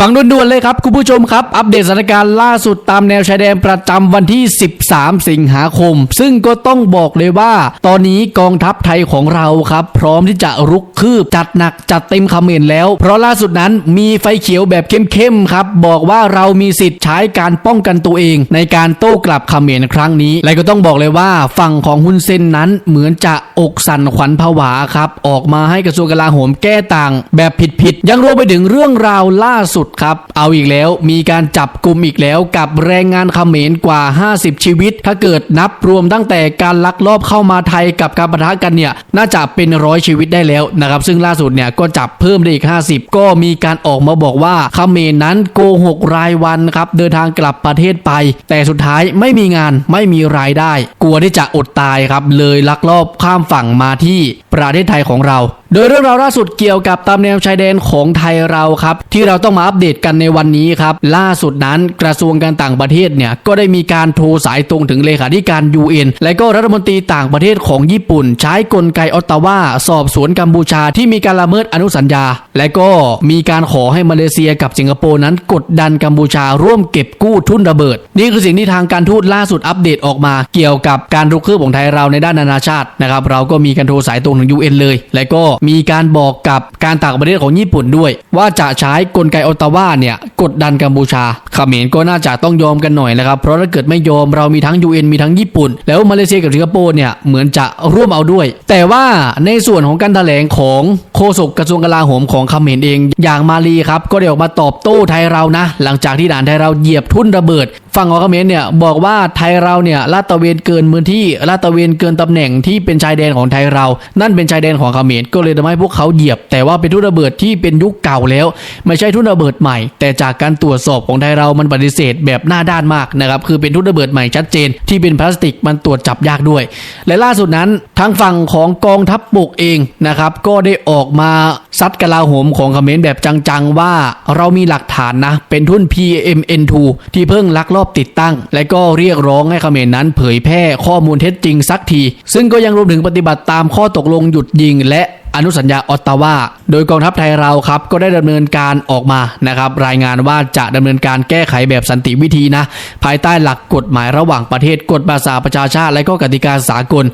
ฟังด่วนๆเลยครับ คุณผู้ชมครับ อัปเดตสถานการณ์ล่าสุดตามแนวชายแดนประจำวันที่ 13 สิงหาคม ซึ่งก็ต้องบอกเลยว่า ตอนนี้กองทัพไทยของเราครับ พร้อมที่จะรุกคืบจัดหนักจัดเต็มคำเขมนแล้ว เพราะล่าสุดนั้นมีไฟเขียวแบบเข้มๆครับ บอกว่าเรามีสิทธิ์ใช้การป้องกันตัวเอง ในการโต้กลับคำเขมนครั้งนี้ และก็ต้องบอกเลยว่าฝั่งของฮุนเซนนั้นเหมือนจะอกสั่นขวัญผวาครับออกมาให้กระทรวงกลาโหมแก้ต่าง แบบผิดๆยังรวมไปถึงเรื่องราวล่าสุดครับ เอาอีกแล้วมีการจับกลุ่มอีกแล้วกับแรงงานเขมรกว่า 50 ชีวิต ถ้าเกิดนับรวมตั้งแต่การลักลอบเข้ามาไทยกับการปะทะกันเนี่ย น่าจะเป็นร้อยชีวิตได้แล้วนะครับ ซึ่งล่าสุดเนี่ยก็จับเพิ่มได้อีก 50 ก็มีการออกมาบอกว่าเขมรนั้นโกหกรายวันครับเดินทางกลับประเทศไป แต่สุดท้ายไม่มีงานไม่มีรายได้ กลัวที่จะอดตายครับเลยลักลอบข้ามฝั่งมาที่ประเทศไทยของเราโดยเรื่องราวล่าสุดเกี่ยวกับตามแนวชายแดนของไทยเราครับ ที่เราต้องมาอัปเดตกันในวันนี้ครับ ล่าสุดนั้นกระทรวงการต่างประเทศเนี่ยก็ได้มีการโทรสายตรงถึงเลขาธิการ UN และก็รัฐมนตรีต่างประเทศของญี่ปุ่น ใช้กลไกออตตาวาสอบสวนกัมพูชาที่มีการละเมิดอนุสัญญา และก็มีการขอให้มาเลเซียกับสิงคโปร์นั้น กดดันกัมพูชาร่วมเก็บกู้ทุนระเบิด นี่คือสิ่งที่ทางการทูตล่าสุดอัปเดตออกมา เกี่ยวกับการรุกคืบของไทยเราในด้านนานาชาตินะครับเราก็มีการโทรสายตรงถึง UN เลย และก็มีการบอกกับการต่างประเทศของญี่ปุ่นด้วย ว่าจะใช้กลไกออตตาวาเนี่ยกดดันกัมพูชาเขมรก็น่าจะต้องยอมกันหน่อยนะครับ เพราะถ้าเกิดไม่ยอมเรามีทั้ง UN มีทั้งญี่ปุ่น แล้วมาเลเซียกับสิงคโปร์เนี่ยเหมือนจะร่วมเอาด้วย แต่ว่าในส่วนของการแถลงของ โฆษกกระทรวงกลาโหมของเขมรเอง อย่างมาลีครับ ก็ได้ออกมาตอบโต้ไทยเรานะ หลังจากที่ด่านไทยเราเหยียบทุ่นระเบิด ฝั่งของเขมรเนี่ยบอกว่าไทยเราเนี่ยลาดตะเวนเกินพื้นที่ลาดตะเวนเกินตำแหน่งที่เป็นชายแดนของไทยเรา นั่นเป็นชายแดนของเขมรก็เลยทำให้พวกเขาเหยียบ แต่ว่าเป็นทุ่นระเบิดที่เป็นยุคเก่าแล้ว ไม่ใช่ทุ่นระเบิดใหม่ แต่จากการตรวจสอบของไทยเรามันปฏิเสธแบบหน้าด้านมากนะครับคือเป็นทุ่นระเบิดใหม่ชัดเจน ที่เป็นพลาสติกมันตรวจจับยากด้วย และล่าสุดนั้นทางฝั่งของกองทัพบกเองนะครับก็ได้ออกมาซัดกลาโหมของเขมรแบบจังๆ ว่าเรามีหลักฐานนะ เป็นทุ่น PMN2 ที่เพิ่งลักลอบติดตั้ง และก็เรียกร้องให้เขมรนั้นเผยแพร่ข้อมูลเท็จจริงสักที ซึ่งก็ยังรวมถึงปฏิบัติตามข้อตกลงหยุดยิงและ อนุสัญญาออตตาวาโดยกองทัพไทยเราครับก็ได้ดำเนินการออกมานะครับรายงานว่าจะดำเนินการแก้ไขแบบสันติวิธีนะภายใต้หลักกฎหมายระหว่างประเทศกฎภาษาประชาชาติ และก็กติกาสากล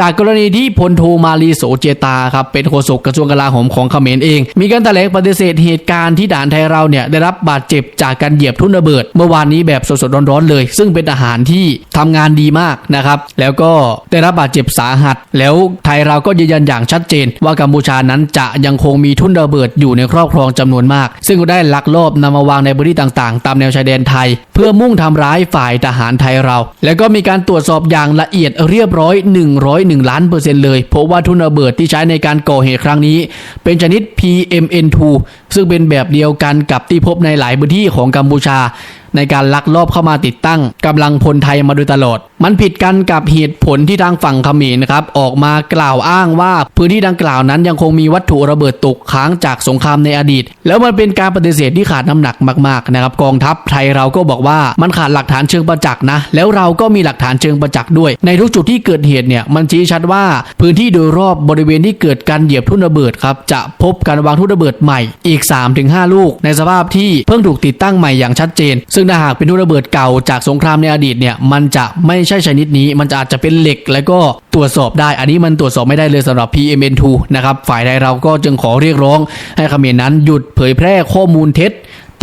จากกรณีที่พลโทมาลีโสเจตาครับเป็นโฆษกกระทรวงกลาโหมของเขมรเอง มีการแถลงปฏิเสธเหตุการณ์ที่ด่านไทยเราเนี่ยได้รับบาดเจ็บจากการเหยียบทุ่นระเบิด เมื่อวานนี้แบบสดๆร้อนๆเลย ซึ่งเป็นทหารที่ทำงานดีมากนะครับแล้วก็ได้รับบาดเจ็บสาหัส แล้วไทยเราก็ยืนยันอย่างชัดเจนว่ากัมพูชานั้นจะยังคงมีทุ่นระเบิดอยู่ในครอบครองจำนวนมาก ซึ่งก็ได้ลักลอบนำมาวางในพื้นที่ต่างๆ ตามแนวชายแดนไทย เพื่อมุ่งทำร้ายฝ่ายทหารไทยเรา แล้วก็มีการตรวจสอบอย่างละเอียดเรียบร้อย 101 ล้านเปอร์เซ็นต์เลยพบว่าทุ่นระเบิดที่ใช้ในการก่อเหตุครั้งนี้ เป็นชนิด PMN2 ซึ่งเป็นแบบเดียวกันกับที่พบในหลายพื้นที่ของกัมพูชา ในการลักลอบเข้ามาติดตั้งกำลังพลไทยมาโดยตลอด มันผิดกันกับเหตุผลที่ทางฝั่งเขมรนะครับออกมากล่าวอ้างว่าพื้นที่ดังกล่าวนั้นยังคงมีวัตถุระเบิดตกค้างจากสงครามในอดีต แล้วมันเป็นการปฏิเสธที่ขาดน้ำหนักมากๆนะครับกองทัพไทยเราก็บอกว่ามันขาดหลักฐานเชิงประจักษ์นะ แล้วเราก็มีหลักฐานเชิงประจักษ์ด้วย ในทุกจุดที่เกิดเหตุเนี่ยมันชี้ชัดว่าพื้นที่โดยรอบบริเวณที่เกิดการเหยียบทุ่นระเบิดครับจะพบการวางทุ่นระเบิดใหม่อีก 3-5 ลูก ในสภาพที่เพิ่งถูกติดตั้งใหม่อย่างชัดเจน ซึ่งถ้าหากเป็นทุ่นระเบิดเก่าจากสงครามในอดีตเนี่ยมันจะไม่ใช่ชนิดนี้มันจะอาจจะเป็นเหล็กแล้วก็ตรวจสอบได้ อันนี้มันตรวจสอบไม่ได้เลยสำหรับ PMN2 นะครับฝ่ายใดเราก็จึงขอเรียกร้องให้เขมรนั้นหยุดเผยแพร่ข้อมูลเท็จ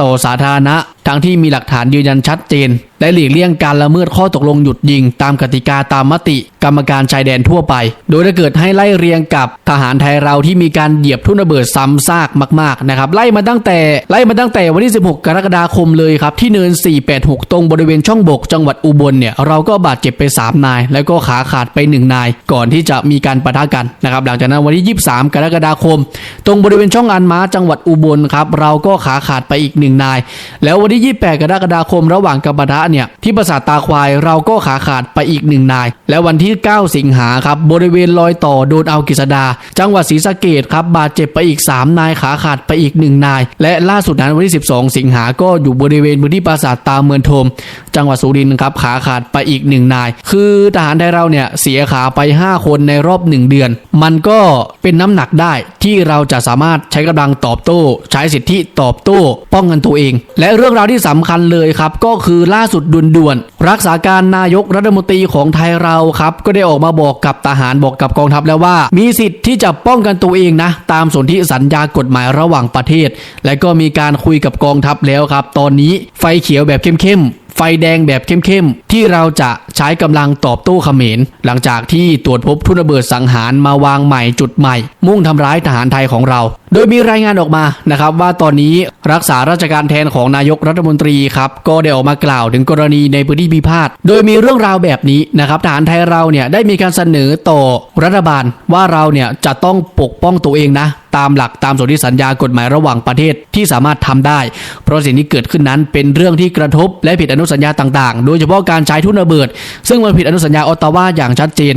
ต่อสาธารณะ ทั้งที่มีหลักฐานยืนยันชัดเจน และหลีกเลี่ยงการละเมิดข้อตกลงหยุดยิง ตามกติกาตามมติ กรรมการชายแดนทั่วไป โดยถ้าเกิดให้ไล่เรียงกับทหารไทยเราที่มีการเหยียบทุ่นระเบิดซ้ำซากมากๆนะครับไล่มาตั้งแต่ไล่มาตั้งแต่วันที่ 16 กรกฎาคมเลยครับที่เนิน 486 ตรงบริเวณช่องบก จังหวัดอุบลเนี่ยเราก็บาดเจ็บไป 3 นาย แล้วก็ขาขาดไป 1 นาย ก่อนที่จะมีการปะทะกันนะครับหลังจากนั้นวันที่ 23 กรกฎาคม ตรงบริเวณช่องอันม้าจังหวัดอุบลครับเราก็ขาขาดไปอีกหนึ่งนาย แล้ววันที่ที่ 28 กรกฎาคมระหว่างกัมปะทะเนี่ยที่ปราสาทตาควายเราก็ขาขาดไปอีกหนึ่งนาย และวันที่ 9 สิงหาครับบริเวณรอยต่อโดนเอากิษดา จังหวัดศรีสะเกดครับบาดเจ็บไปอีก 3 นายขาขาดไปอีก 1 นาย และล่าสุดนั้นวันที่ 12 สิงหาก็อยู่บริเวณพื้นที่ปราสาทตาเมืองโทม จังหวัดสุรินทร์ครับขาขาดไปอีกหนึ่งนาย คือทหารไทยเราเนี่ยเสียขาไป 5 คนในรอบ 1 เดือน มันก็เป็นน้ำหนักได้ที่เราจะสามารถใช้กำลังตอบโต้ ใช้สิทธิตอบโต้ ป้องกันตัวเอง และเรื่องราวที่สำคัญเลยครับก็คือล่าสุดด่วนๆรักษาการนายกรัฐมนตรีของไทยเราครับก็ได้ออกมาบอกกับทหารบอกกับกองทัพแล้วว่า มีสิทธิ์ที่จะป้องกันตัวเองนะ ตามสนธิสัญญากฎหมายระหว่างประเทศ และก็มีการคุยกับกองทัพแล้วครับ ตอนนี้ไฟเขียวแบบเข้มๆไฟแดงแบบเข้มๆ ที่เราจะใช้กำลังตอบโต้เขมร หลังจากที่ตรวจพบทุนระเบิดสังหารมาวางใหม่จุดใหม่ มุ่งทำร้ายทหารไทยของเรา โดยมีรายงานออกมานะครับว่าตอนนี้รักษาราชการแทนของนายกรัฐมนตรีครับก็ได้ออกมากล่าวถึงกรณีในพื้นที่พิพาทโดยมีเรื่องราวแบบนี้นะครับทหารไทยเราเนี่ยได้มีการเสนอต่อรัฐบาลว่าเราเนี่ยจะต้องปกป้องตัวเองนะตามหลักตามสนธิสัญญากฎหมายระหว่างประเทศที่สามารถทำได้ เพราะสิ่งที่เกิดขึ้นนั้นเป็นเรื่องที่กระทบและผิดอนุสัญญาต่างๆ โดยเฉพาะการใช้ทุนระเบิด ซึ่งมันผิดอนุสัญญาออตตาวาอย่างชัดเจน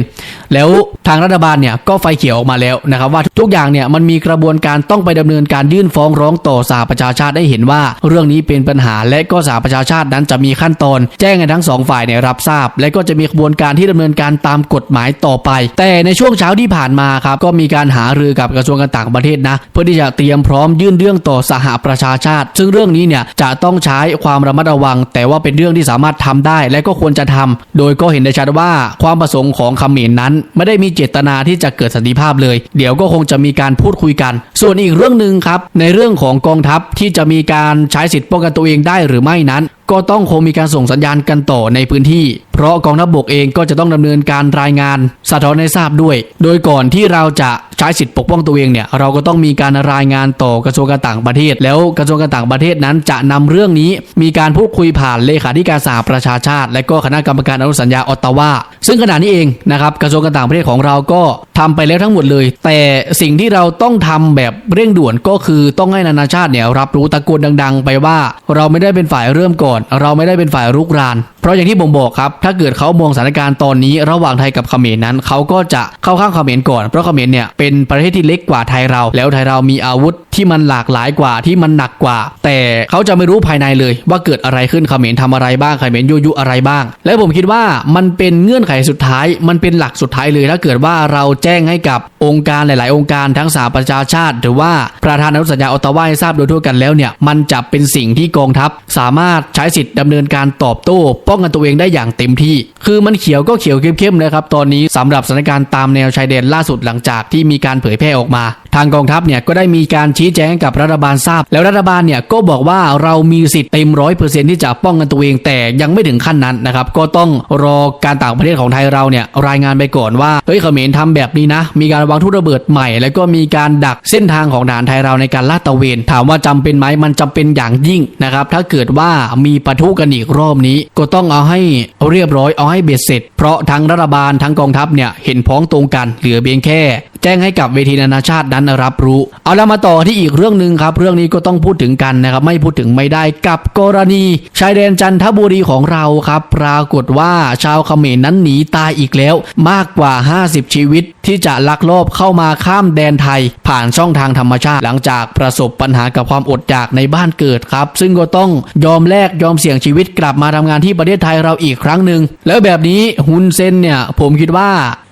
แล้วทางรัฐบาลเนี่ยก็ไฟเขียวออกมาแล้วนะครับว่าทุกอย่างเนี่ยมันมีกระบวนการต้องไปดำเนินการยื่นฟ้องร้องต่อสหประชาชาติได้เห็นว่า เรื่องนี้เป็นปัญหาและก็สหประชาชาตินั้นจะมีขั้นตอน แจ้งให้ทั้งสองฝ่ายเนี่ยรับทราบ และก็จะมีกระบวนการที่ดำเนินการตามกฎหมายต่อไป แต่ในช่วงเช้าที่ผ่านมาครับก็มีการหารือกับกระทรวงการต่างประเทศนะ เพื่อที่จะเตรียมพร้อมยื่นเรื่องต่อสหประชาชาติ ซึ่งเรื่องนี้เนี่ยจะต้องใช้ความระมัดระวัง แต่ว่าเป็นเรื่องที่สามารถทำได้และก็ควรจะทำโดยก็เห็นได้ชัดว่าความประสงค์ของเขมรนั้น ไม่ได้มีเจตนาที่จะเกิดสันติภาพเลย เดี๋ยวก็คงจะมีการพูดคุยกัน ส่วนอีกเรื่องหนึ่งครับในเรื่องของกองทัพที่จะมีการใช้สิทธิ์ป้องกันตัวเองได้หรือไม่นั้น ก็ต้องคงมีการส่งสัญญาณกันต่อในพื้นที่ เพราะกองทัพบกเองก็จะต้องดำเนินการรายงานสะท้อนให้ทราบด้วย โดยก่อนที่เราจะใช้สิทธิปกป้องตัวเองเนี่ยเราก็ต้องมีการรายงานต่อกระทรวงการต่างประเทศ แล้วกระทรวงการต่างประเทศนั้นจะนำเรื่องนี้ มีการพูดคุยผ่านเลขาธิการสหประชาชาติ และก็คณะกรรมการอนุสัญญาออตตาวาซึ่งขณะนี้เองนะครับกระทรวงการต่างประเทศของเราก็ทำไปแล้วทั้งหมดเลย แต่สิ่งที่เราต้องทำแบบเร่งด่วนก็คือต้องให้นานาชาติเนี่ยรับรู้ตะโกนดัง ๆ ไปว่า เราไม่ได้เป็นฝ่ายเริ่มก่อนเราไม่ได้เป็นฝ่ายรุกราน เพราะอย่างที่ผมบอกครับ ถ้าเกิดเขามองสถานการณ์ตอนนี้ระหว่างไทยกับเขมรนั้น เขาก็จะเข้าข้างเขมรก่อน เพราะเขมรเนี่ยเป็นประเทศที่เล็กกว่าไทยเรา แล้วไทยเรามีอาวุธที่มันหลากหลายกว่าที่มันหนักกว่า แต่เขาจะไม่รู้ภายในเลย ว่าเกิดอะไรขึ้นเขมรทำอะไรบ้างเขมรยุยุอะไรบ้าง และผมคิดว่ามันเป็นเงื่อนไขสุดท้าย มันเป็นหลักสุดท้ายเลยถ้าเกิดว่าเราแจ้งให้กับองค์การหลาย ๆ องค์การทั้งสหประชาชาติ หรือว่าประธานอนุสัญญาออตตาวาให้ทราบโดยทั่วกันแล้วเนี่ยมันจะเป็นสิ่งที่กองทัพ สามารถใช้สิทธิ์ดำเนินการตอบโต้ป้องกันตัวเองได้อย่างเต็มที่ คือมันเขียวก็เขียวเข้มๆเลยครับตอนนี้สำหรับสถานการณ์ตามแนวชายแดนล่าสุดหลังจากที่มีการเผยแพร่ออกมา ทางกองทัพเนี่ยก็ได้มีการชี้แจงกับรัฐบาลทราบ แล้วรัฐบาลเนี่ยก็บอกว่าเรามีสิทธิ์เต็มร้อยเปอร์เซ็นที่จะป้องกันตัวเองแต่ยังไม่ถึงขั้นนั้นนะครับก็ต้องรอการต่างประเทศของไทยเราเนี่ยรายงานไปก่อนว่าเฮ้ยเขมรทำแบบนี้นะ มีการวางทุนระเบิดใหม่ แล้วก็มีการดักเส้นทางของทหารไทยเราในการลาดตระเวน ถามว่าจำเป็นไหมมันจำเป็นอย่างยิ่งนะครับถ้าเกิดว่ามีปะทุกันอีกรอบนี้ก็ต้องเอาให้เรียบร้อยเอาให้เบ็ดเสร็จ เพราะทั้งรัฐบาลทั้งกองทัพเนี่ยเห็นพ้องตรงกันเหลือเพียงแค่ แจ้งให้กับเวทีนานาชาตินั้นรับรู้ เอาแล้วมาต่อที่อีกเรื่องหนึ่งครับ เรื่องนี้ก็ต้องพูดถึงกันนะครับไม่พูดถึงไม่ได้กับกรณีชายแดนจันทบุรีของเราครับ ปรากฏว่าชาวเขมรนั้นหนีตายอีกแล้วมากกว่า 50 ชีวิต ที่จะลักลอบเข้ามาข้ามแดนไทย ผ่านช่องทางธรรมชาติ หลังจากประสบปัญหากับความอดอยากในบ้านเกิดครับ ซึ่งก็ต้องยอมแลกยอมเสี่ยงชีวิตกลับมาทำงานที่ประเทศไทยเราอีกครั้งหนึ่งแล้วแบบนี้ฮุนเซนเนี่ยผมคิดว่า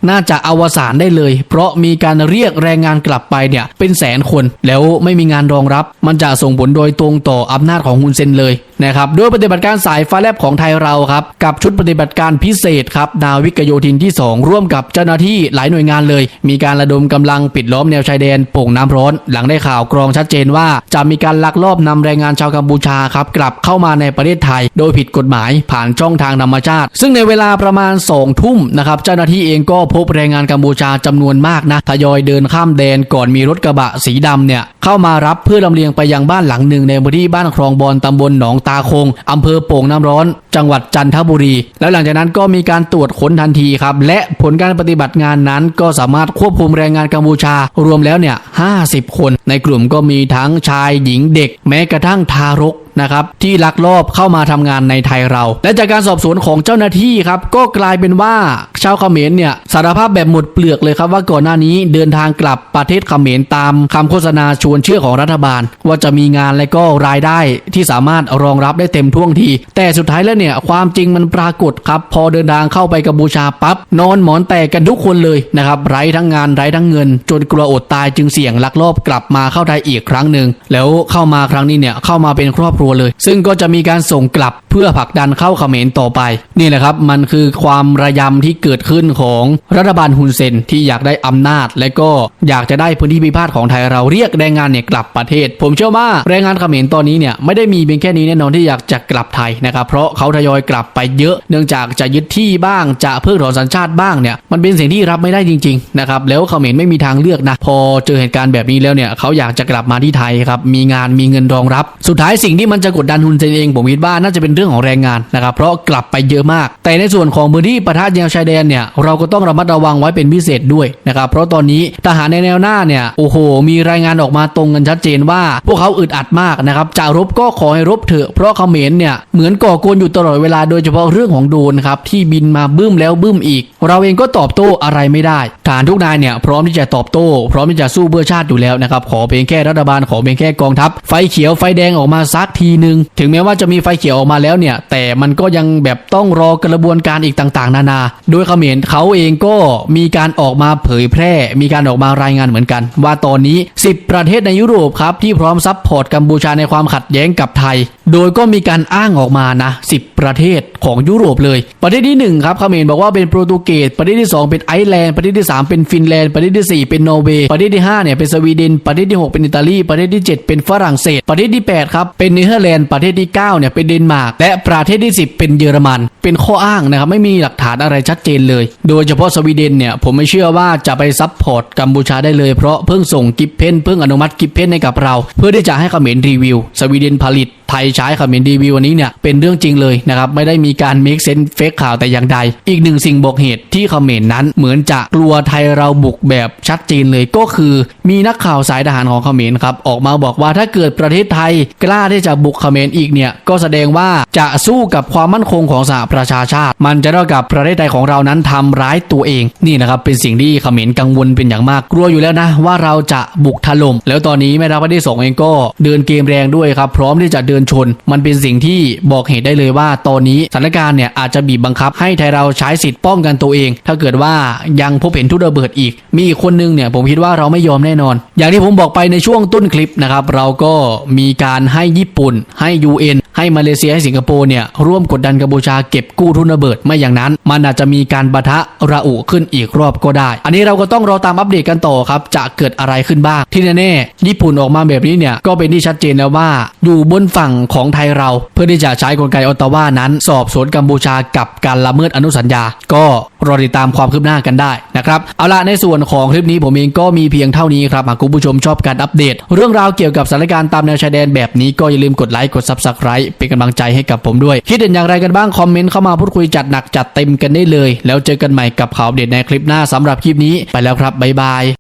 น่าจะอวสานได้เลย เพราะมีการเรียกแรงงานกลับไปเนี่ยเป็นแสนคน แล้วไม่มีงานรองรับ มันจะส่งผลโดยตรงต่ออำนาจของฮุนเซนเลยนะครับด้วยปฏิบัติการสายฟ้าแลบของไทยเราครับ กับชุดปฏิบัติการพิเศษครับ นาวิกโยธินที่ 2 ร่วมกับเจ้าหน้าที่หลายหน่วยงานเลย มีการระดมกำลังปิดล้อมแนวชายแดนโป่งน้ำร้อน หลังได้ข่าวกรองชัดเจนว่า จะมีการลักลอบนำแรงงานชาวกัมพูชาครับ กลับเข้ามาในประเทศไทย โดยผิดกฎหมายผ่านช่องทางธรรมชาติ ซึ่งในเวลาประมาณ2ทุ่มนะครับเจ้าหน้าที่เองก็พบแรงงานกัมพูชาจำนวนมากนะทยอยเดินข้ามแดนก่อนมีรถกระบะสีดำเนี่ยเข้ามารับเพื่อลำเลียงไปยังบ้านหลังหนึ่งในพื้นที่บ้านคลองบอนตำบลหนองตาคงอำเภอโป่งน้ำร้อน จังหวัดจันทบุรี แล้วหลังจากนั้นก็มีการตรวจค้นทันทีครับ และผลการปฏิบัติงานนั้นก็สามารถควบคุมแรงงานกัมพูชา รวมแล้วเนี่ย50 คน ในกลุ่มก็มีทั้งชายหญิงเด็ก แม้กระทั่งทารกนะครับที่ลักลอบเข้ามาทำงานในไทยเรา และจากการสอบสวนของเจ้าหน้าที่ครับก็กลายเป็นว่าชาวเขมรเนี่ยสารภาพแบบหมดเปลือกเลยครับว่าก่อนหน้านี้เดินทางกลับประเทศเขมรตามคำโฆษณาชวนเชื่อของรัฐบาล ว่าจะมีงานและก็รายได้ที่สามารถรองรับได้เต็มท่วงที แต่สุดท้ายแล้วเนี่ยความจริงมันปรากฏครับ พอเดินทางเข้าไปกัมพูชาปั๊บนอนหมอนแตกกันทุกคนเลยนะครับไร้ทั้งงานไร้ทั้งเงิน จนกลัวอดตายจึงเสี่ยงลักลอบกลับมาเข้าไทยอีกครั้งหนึ่งแล้วเข้ามาครั้งนี้เนี่ยเข้ามาเป็นครอบรัวเลย ซึ่งก็จะมีการส่งกลับเพื่อผลักดันเข้าเขมรต่อไป นี่แหละครับ มันคือความระยำที่เกิดขึ้นของรัฐบาลฮุนเซนที่อยากได้อำนาจ และก็อยากจะได้พื้นที่พิพาทของไทยเราเรียกแรงงานเนี่ยกลับประเทศ ผมเชื่อว่าแรงงานเขมรตอนนี้เนี่ยไม่ได้มีเพียงแค่นี้แน่นอนที่อยากจะกลับไทยนะครับเพราะเขาทยอยกลับไปเยอะ เนื่องจากจะยึดที่บ้างจะเพิกถอนสัญชาติบ้างเนี่ยมันเป็นสิ่งที่รับไม่ได้จริงๆนะครับแล้วเขมรไม่มีทางเลือกนะพอเจอเหตุการณ์แบบนี้แล้วเนี่ยเขาอยากจะกลับมาที่ไทยครับมีงานมีเงินรองรับ สุดท้ายสิ่งที่มันจะกดดันฮุนเซนเองผมคิดว่าน่าจะเป็นเรื่องของแรงงานนะครับเพราะกลับไปเยอะมาก แต่ในส่วนของพื้นที่ประทะแนวชายแดนเนี่ยเราก็ต้องระมัดระวังไว้เป็นพิเศษด้วยนะครับเพราะตอนนี้ทหารในแนวหน้าเนี่ยโอ้โห มีรายงานออกมาตรงกันชัดเจนว่า พวกเขาอึดอัดมากนะครับจะรบก็ขอให้รบเถอะเพราะเขมรเนี่ยเหมือนก่อกวนอยู่ตลอดเวลาโดยเฉพาะเรื่องของโดนครับที่บินมาบึ้มแล้วบึ้มอีก เราเองก็ตอบโต้อะไรไม่ได้ทหารทุกนายเนี่ยพร้อมที่จะตอบโต้ พร้อมที่จะสู้เพื่อชาติอยู่แล้วนะครับขอเพียงแค่รัฐบาลขอเพียงแค่กองทัพไฟเขียวไฟแดงออกมาสักทีหนึ่งถึงแม้ว่าจะมีไฟเขียวออกมาแล้วเนี่ย แต่มันก็ยังแบบต้องรอกระบวนการอีกต่างๆ นานา โดยเขมรเขาเองก็มีการออกมาเผยแพร่ มีการออกมารายงานเหมือนกัน ว่าตอนนี้ 10 ประเทศในยุโรปครับที่พร้อมซัพพอร์ตกัมพูชาในความขัดแย้งกับไทย โดยก็มีการอ้างออกมานะ 10 ประเทศของยุโรปเลย ประเทศที่ 1 ครับเขมรบอกว่าเป็นโปรตุเกสประเทศที่ 2 เป็นไอร์แลนด์ประเทศที่ 3 เป็นฟินแลนด์ประเทศที่ 4 เป็นนอร์เวย์ประเทศที่5เนี่ยเป็นสวีเดนประเทศที่ 6 เป็นอิตาลีประเทศที่ 7 เป็นฝรั่งเศสประเทศที่8ครับเป็นเนเธอร์แลนด์ประเทศที่9เนี่ยเป็นเดนมาร์กและประเทศที่ 10 เป็นเยอรมัน เป็นข้ออ้างนะครับไม่มีหลักฐานอะไรชัดเจนเลย โดยเฉพาะสวีเดนเนี่ยผมไม่เชื่อว่าจะไปซับพอร์ตกัมพูชาได้เลยเพราะเพิ่งส่งกิฟเพนเพิ่งอนุมัติกิฟเพนให้กับเรา เพื่อที่จะให้เขมรรีวิว สวีเดนผลิต ไทยใช้คอมเมนต์รีวิววันนี้เนี่ยเป็นเรื่องจริงเลยนะครับไม่ได้มีการ make sense เฟกข่าวแต่อย่างใด อีกหนึ่งสิ่งบอกเหตุที่คอมเมนต์นั้นเหมือนจะกลัวไทยเราบุกแบบชัดเจนเลยก็คือ มีนักข่าวสายทหารของคอมเมนต์ครับออกมาบอกว่าถ้าเกิดประเทศไทยกล้าที่จะบุกคอมเมนต์อีกเนี่ยก็แสดงว่าจะสู้กับความมั่นคงของสหประชาชาติ มันจะเท่ากับประเทศไทยของเรานั้นทำร้ายตัวเองนี่นะครับเป็นสิ่งที่คอมเมนต์กังวลเป็นอย่างมากกลัวอยู่แล้วนะว่าเราจะบุกถล่มแล้วตอนนี้แม่ทัพภาคที่สองเองก็เดินเกมแรงด้วยครับพร้อมที่จะเดินชน มันเป็นสิ่งที่บอกเหตุได้เลยว่าตอนนี้สถานการณ์เนี่ยอาจจะบีบบังคับ ให้ไทยเราใช้สิทธิ์ป้องกันตัวเอง ถ้าเกิดว่ายังพบเห็นทุกระเบิดอีก มีอีกคนนึงเนี่ยผมคิดว่าเราไม่ยอมแน่นอน อย่างที่ผมบอกไปในช่วงต้นคลิปนะครับเราก็มีการให้ญี่ปุ่นให้ UN ให้มาเลเซียให้สิงคโปร์เนี่ยร่วมกดดันกัมพูชาเก็บกู้ทุนระเบิดไม่อย่างนั้น มันอาจจะมีการปะทะระอุขึ้นอีกรอบก็ได้ อันนี้เราก็ต้องรอตามอัปเดตกันต่อครับ จะเกิดอะไรขึ้นบ้าง ที่แน่ๆญี่ปุ่นออกมาแบบนี้เนี่ยก็เป็นที่ชัดเจนแล้วว่า อยู่บนฝั่งของไทยเรา เพื่อที่จะใช้กลไกออตตาวานั้น สอบสวนกัมพูชากับการละเมิดอนุสัญญา ก็รอติดตามความคืบหน้ากันได้นะครับเอาละในส่วนของคลิปนี้ผมเองก็มีเพียงเท่านี้ครับหากคุณผู้ชมชอบการอัปเดต เรื่องราวเกี่ยวกับสถานการณ์ตามแนวชายแดนแบบนี้ก็อย่าลืมกดไลค์กด subscribe เป็นกำลังใจให้กับผมด้วย คิดเห็นอย่างไรกันบ้างคอมเมนต์เข้ามาพูดคุยจัดหนักจัดเต็มกันได้เลย แล้วเจอกันใหม่กับข่าวเด็ดในคลิปหน้าสำหรับคลิปนี้ไปแล้วครับบ๊ายบาย